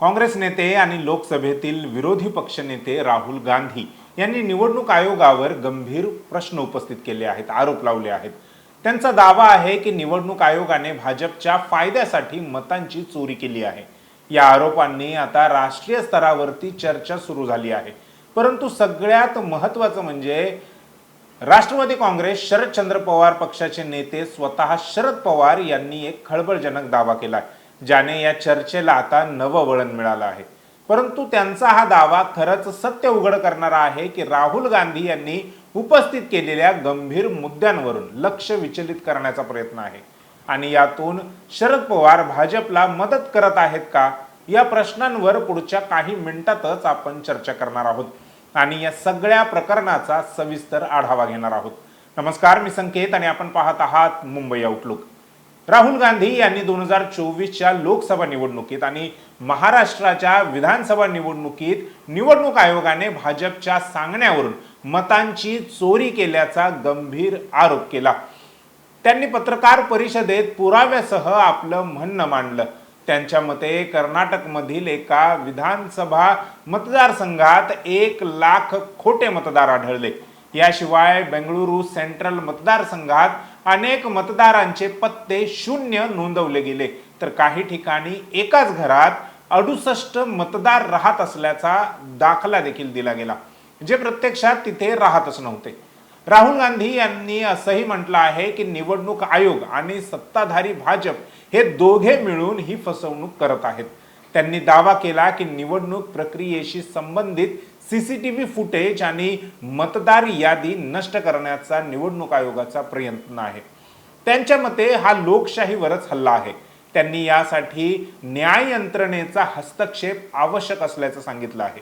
काँग्रेस नेते आणि लोकसभेतील विरोधी पक्षनेते राहुल गांधी यांनी निवडणूक आयोगावर गंभीर प्रश्न उपस्थित केले आहेत आरोप लावले आहेत. त्यांचा दावा आहे की निवडणूक आयोगाने भाजपच्या फायद्यासाठी मतांची चोरी केली आहे. या आरोपांनी आता राष्ट्रीय स्तरावरती चर्चा सुरू झाली आहे. परंतु सगळ्यात महत्त्वाचं म्हणजे राष्ट्रवादी काँग्रेस शरदचंद्र पवार पक्षाचे नेते स्वतः शरद पवार यांनी एक खळबळजनक दावा केला आहे. ज्याने या चर्चेला आता नवं वळण मिळालं आहे. परंतु त्यांचा हा दावा खरंच सत्य उघड करणारा आहे की राहुल गांधी यांनी उपस्थित केलेल्या गंभीर मुद्द्यांवरून लक्ष विचलित करण्याचा प्रयत्न आहे. आणि यातून शरद पवार भाजपला मदत करत आहेत का? या प्रश्नांवर पुढच्या काही मिनिटातच आपण चर्चा करणार आहोत. आणि या सगळ्या प्रकरणाचा सविस्तर आढावा घेणार आहोत. नमस्कार मी संकेत आणि आपण पाहत आहात मुंबई आउटलुक राहुल गांधी यांनी दोन हजार चोवीसच्या लोकसभा निवडणुकीत आणि महाराष्ट्राच्या विधानसभा निवडणुकीत निवडणूक आयोगाने भाजपच्या सांगण्यावरून मतांची चोरी केल्याचा गंभीर आरोप केला. त्यांनी पत्रकार परिषदेत पुराव्यासह आपलं म्हणणं मांडलं. त्यांच्या मते कर्नाटकमधील एका विधानसभा मतदारसंघात एक लाख खोटे मतदार आढळले. याशिवाय बेंगळुरू सेंट्रल मतदारसंघात अनेक मतदारांचे पत्ते शून्य नोंदवले गेले. तर काही ठिकाणी एकाच घरात अडुसष्ट मतदार राहत असल्याचा दाखला देखील दिला गेला जे प्रत्यक्षात तिथे राहतच नव्हते. राहुल गांधी यांनी असंही म्हटलं आहे की निवडणूक आयोग आणि सत्ताधारी भाजप हे दोघे मिळून ही फसवणूक करत आहेत. त्यांनी दावा केला की निवडणूक प्रक्रियेशी संबंधित सीसीटीव्ही फुटेज आणि मतदार यादी नष्ट करण्याचा निवडणूक आयोगाचा प्रयत्न आहे. त्यांच्या मते हा लोकशाहीवरच हल्ला आहे. त्यांनी यासाठी न्याय यंत्रणेचा हस्तक्षेप आवश्यक असल्याचं सांगितलं आहे.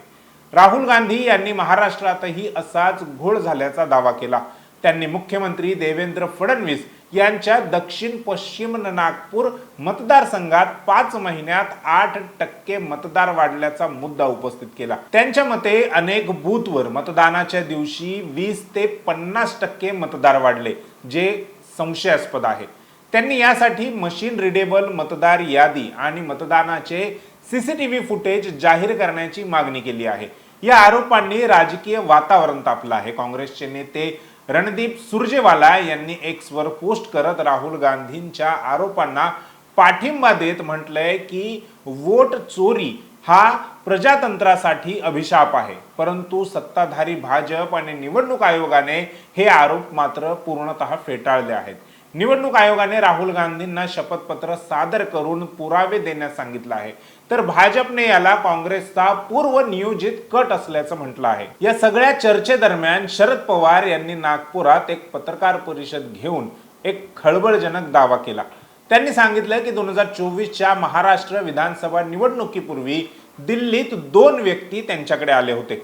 राहुल गांधी यांनी महाराष्ट्रातही असाच घोळ झाल्याचा दावा केला. त्यांनी मुख्यमंत्री देवेंद्र फडणवीस यांच्या दक्षिण पश्चिम नागपूर मतदारसंघात पाच महिन्यात आठ टक्के मतदार वाढल्याचा मुद्दा उपस्थित केला. त्यांच्या मते अनेक बूथवर मतदानाच्या दिवशी वीस ते पन्नास टक्के मतदार वाढले जे संशयास्पद आहे. त्यांनी यासाठी मशीन रिडेबल मतदार यादी आणि मतदानाचे सीसीटीव्ही फुटेज जाहीर करण्याची मागणी केली आहे. या आरोपांनी राजकीय वातावरण तापलं आहे. काँग्रेसचे नेते रणदीप सुरजेवाला यांनी एक्सवर पोस्ट करत राहुल गांधींच्या आरोपांना पाठिंबा देत म्हटलंय की वोट चोरी हा प्रजातंत्रासाठी अभिशाप आहे. परंतु सत्ताधारी भाजप आणि निवडणूक आयोगाने हे आरोप मात्र पूर्णतः फेटाळले आहेत. निवडणूक आयोगाने राहुल गांधींना शपथपत्र सादर करून पुरावे देण्यास सांगितलं आहे. तर भाजपने याला काँग्रेसचा पूर्व नियोजित कट असल्याचं म्हटलं आहे. या सगळ्या चर्चेदरम्यान शरद पवार यांनी नागपुरात एक पत्रकार परिषद घेऊन एक खळबळजनक दावा केला. त्यांनी सांगितलं की दोन हजार चोवीसच्या महाराष्ट्र विधानसभा निवडणुकीपूर्वी दिल्लीत दोन व्यक्ती त्यांच्याकडे आले होते.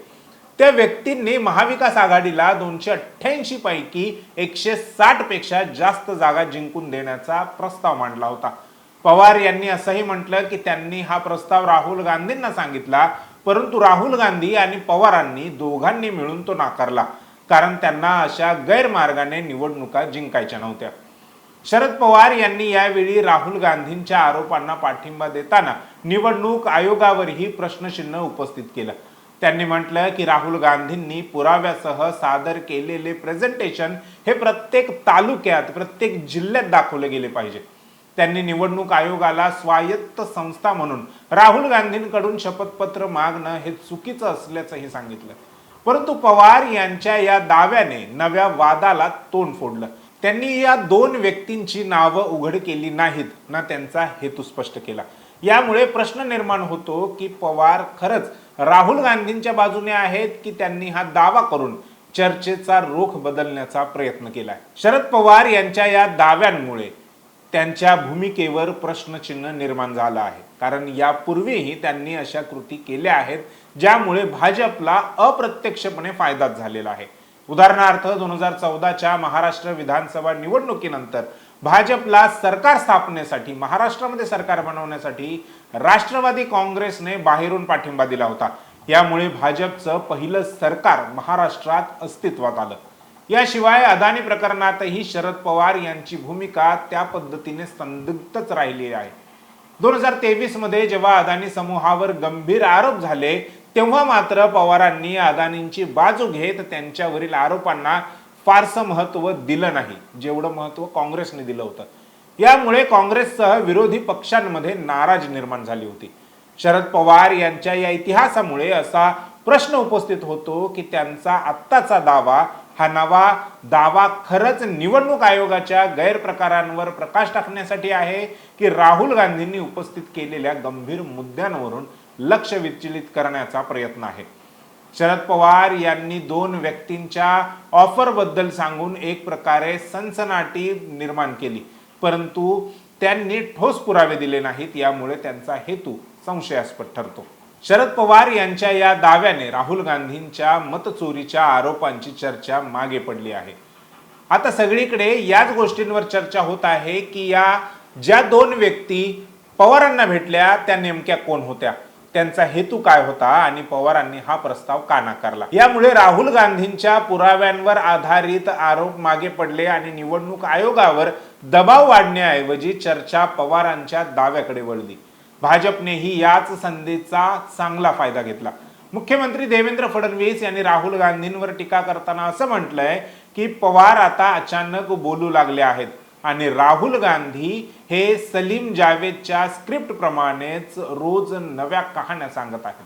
त्या व्यक्तींनी महाविकास आघाडीला दोनशे अठ्ठ्याऐंशी पैकी एकशे साठपेक्षा जास्त जागा जिंकून देण्याचा प्रस्ताव मांडला होता. पवार यांनी असंही म्हटलं की त्यांनी हा प्रस्ताव राहुल गांधींना सांगितला परंतु राहुल गांधी आणि पवारांनी दोघांनी मिळून तो नाकारला कारण त्यांना अशा गैरमार्गाने निवडणुका जिंकायच्या नव्हत्या. शरद पवार यांनी यावेळी राहुल गांधींच्या आरोपांना पाठिंबा देताना निवडणूक आयोगावरही प्रश्नचिन्ह उपस्थित केलं. त्यांनी म्हटलं की राहुल गांधींनी पुराव्यासह सादर केलेले प्रेझेंटेशन हे प्रत्येक तालुक्यात प्रत्येक जिल्ह्यात दाखवले गेले पाहिजे. त्यांनी निवडणूक आयोगाला स्वायत्त संस्था म्हणून राहुल गांधींकडून शपथपत्र मागणं हे चुकीचं असल्याचंही सांगितलं. परंतु पवार यांच्या या दाव्याने नव्या वादाला तोंड फोडलं. त्यांनी या दोन व्यक्तींची नावं उघड केली नाहीत ना त्यांचा हेतू स्पष्ट केला. यामुळे प्रश्न निर्माण होतो की पवार खरंच राहुल गांधींच्या बाजूने आहेत की त्यांनी हा दावा करून चर्चेचा रोख बदलण्याचा प्रयत्न केलाय. शरद पवार यांच्या या दाव्यांमुळे त्यांच्या भूमिकेवर प्रश्नचिन्ह निर्माण झालं आहे. कारण यापूर्वीही त्यांनी अशा कृती केल्या आहेत ज्यामुळे भाजपला अप्रत्यक्षपणे फायदाच झालेला आहे. उदाहरणार्थ दोन हजार चौदाच्या महाराष्ट्र विधानसभा निवडणुकीनंतर भाजपला सरकार स्थापनेसाठी महाराष्ट्रामध्ये सरकार बनवण्यासाठी राष्ट्रवादी काँग्रेसने बाहेरून पाठिंबा दिला होता. यामुळे भाजपचं पहिलं सरकार महाराष्ट्रात अस्तित्वात आलं. याशिवाय अदानी प्रकरणातही शरद पवार यांची भूमिका त्या पद्धतीने संदिग्धच राहिली आहे. दोन हजार तेवीसमध्ये जेव्हा अदानी समूहावर गंभीर आरोप झाले तेव्हा मात्र पवारांनी अदानींची बाजू घेत त्यांच्यावरील आरोपांना फारसं महत्त्व दिलं नाही. जेवढं महत्त्व काँग्रेसने दिलं होतं. यामुळे काँग्रेससह विरोधी पक्षांमध्ये नाराज निर्माण झाली होती. शरद पवार यांच्या या इतिहासामुळे असा प्रश्न उपस्थित होतो की त्यांचा आत्ताचा दावा हा नवा दावा खरंच निवडणूक आयोगाच्या गैरप्रकारांवर प्रकाश टाकण्यासाठी आहे की राहुल गांधींनी उपस्थित केलेल्या गंभीर मुद्द्यांवरून लक्ष विचलित करण्याचा प्रयत्न आहे? शरद पवार यांनी दोन व्यक्तींच्या ऑफरबद्दल सांगून एक प्रकारे सनसनाटी निर्माण केली. परंतु त्यांनी ठोस पुरावे दिले नाहीत यामुळे त्यांचा हेतू संशयास्पद ठरतो. शरद पवार यांच्या या दाव्याने राहुल गांधींच्या मतचोरीच्या आरोपांची चर्चा मागे पडली आहे. आता सगळीकडे याच गोष्टींवर चर्चा होत आहे की या ज्या दोन व्यक्ती पवारांना भेटल्या त्या नेमक्या कोण होत्या? त्यांचा हेतू काय होता आणि पवारांनी हा प्रस्ताव का नाकारला? यामुळे राहुल गांधींच्या पुराव्यांवर आधारित आरोप मागे पडले आणि निवडणूक आयोगावर दबाव वाढण्याऐवजी चर्चा पवारांच्या दाव्याकडे वळली. भाजपनेही याच संधीचा चांगला फायदा घेतला. मुख्यमंत्री देवेंद्र फडणवीस यांनी राहुल गांधींवर टीका करताना असं म्हटलंय की पवार आता अचानक बोलू लागले आहेत. आणि राहुल गांधी हे सलीम जावेदच्या स्क्रिप्ट प्रमाणेच रोज नव्या कहाण्या सांगत आहेत.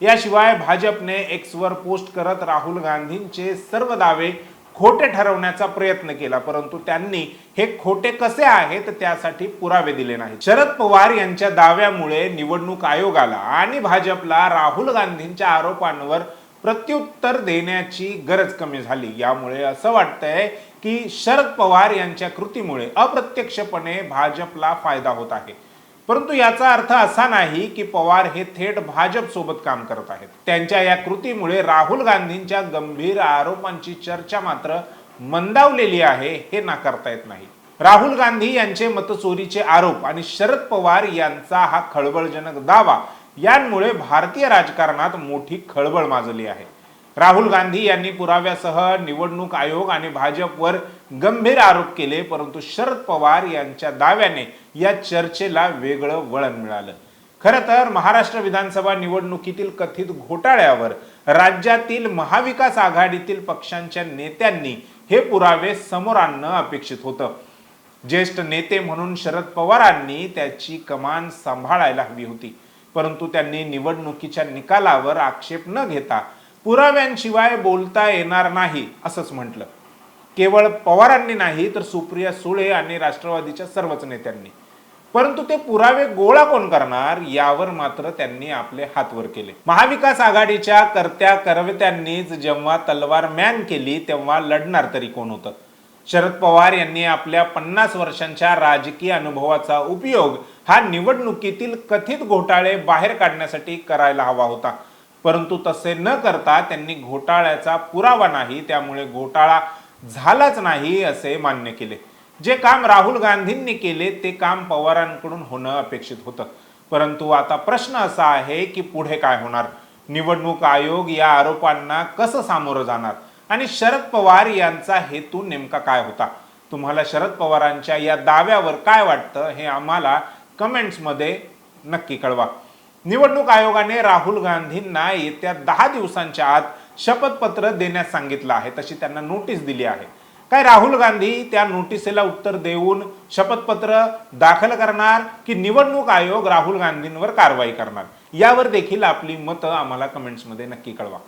याशिवाय भाजपने एक्सवर पोस्ट करत राहुल गांधींचे सर्व दावे खोटे ठरवण्याचा प्रयत्न केला परंतु त्यांनी हे खोटे कसे आहेत त्यासाठी पुरावे दिले नाहीत. शरद पवार यांच्या दाव्यामुळे निवडणूक आयोगाला आणि भाजपला राहुल गांधींच्या आरोपांवर प्रत्युत्तर देण्याची गरज कमी झाली. यामुळे असं वाटतंय की शरद पवार यांच्या कृतीमुळे अप्रत्यक्षपणे भाजपला फायदा होत आहे. परंतु याचा अर्थ असा नाही की पवार हे थेट भाजप सोबत काम करत आहेत. त्यांच्या या कृतीमुळे राहुल गांधींच्या गंभीर आरोपांची चर्चा मात्र मंदावलेली आहे हे नाकारता येत नाही. राहुल गांधी यांचे मतचोरीचे आरोप आणि शरद पवार यांचा हा खळबळजनक दावा यांमुळे भारतीय राजकारणात मोठी खळबळ माजली आहे. राहुल गांधी यांनी पुराव्यासह निवडणूक आयोग आणि भाजपवर गंभीर आरोप केले परंतु शरद पवार यांच्या दाव्याने या चर्चेला वेगळं वळण मिळालं. खरं तर महाराष्ट्र विधानसभा निवडणुकीतील कथित घोटाळ्यावर राज्यातील महाविकास आघाडीतील पक्षांच्या नेत्यांनी हे पुरावे समोर आणणं अपेक्षित होतं. ज्येष्ठ नेते म्हणून शरद पवारांनी त्याची कमान सांभाळायला हवी होती. परंतु त्यांनी निवडणुकीच्या निकालावर आक्षेप न घेता पुराव्यांशिवाय बोलता येणार नाही असंच म्हटलं. केवळ पवारांनी नाही तर सुप्रिया सुळे आणि राष्ट्रवादीच्या सर्वच नेत्यांनी. परंतु ते पुरावे गोळा कोण करणार यावर मात्र त्यांनी आपले हात वर केले. महाविकास आघाडीच्या कर्त्या करवत्यांनीच जेव्हा तलवार मॅन केली तेव्हा लढणार तरी कोण होतं? शरद पवार यांनी आपल्या पन्नास वर्षांच्या राजकीय अनुभवाचा उपयोग हा निवडणुकीतील कथित घोटाळे बाहेर काढण्यासाठी करायला हवा होता. परंतु तसे न करता त्यांनी घोटाळ्याचा पुरावा नाही त्यामुळे घोटाळा झालाच नाही असे मान्य केले. जे काम राहुल गांधींनी केले ते काम पवारांकडून होणं अपेक्षित होतं. परंतु आता प्रश्न असा आहे की पुढे काय होणार? निवडणूक आयोग या आरोपांना कसं सामोरं जाणार? आणि शरद पवार यांचा हेतू नेमका काय होता? तुम्हाला शरद पवारांच्या या दाव्यावर काय वाटतं हे आम्हाला कमेंट्समध्ये नक्की कळवा. निवडणूक आयोगाने राहुल गांधींना येत्या दहा दिवसांच्या आत शपथपत्र देण्यास सांगितलं आहे. तशी त्यांना नोटीस दिली आहे. काय राहुल गांधी त्या नोटिसेला उत्तर देऊन शपथपत्र दाखल करणार की निवडणूक आयोग राहुल गांधींवर कारवाई करणार? यावर देखील आपली मतं आम्हाला कमेंट्समध्ये नक्की कळवा.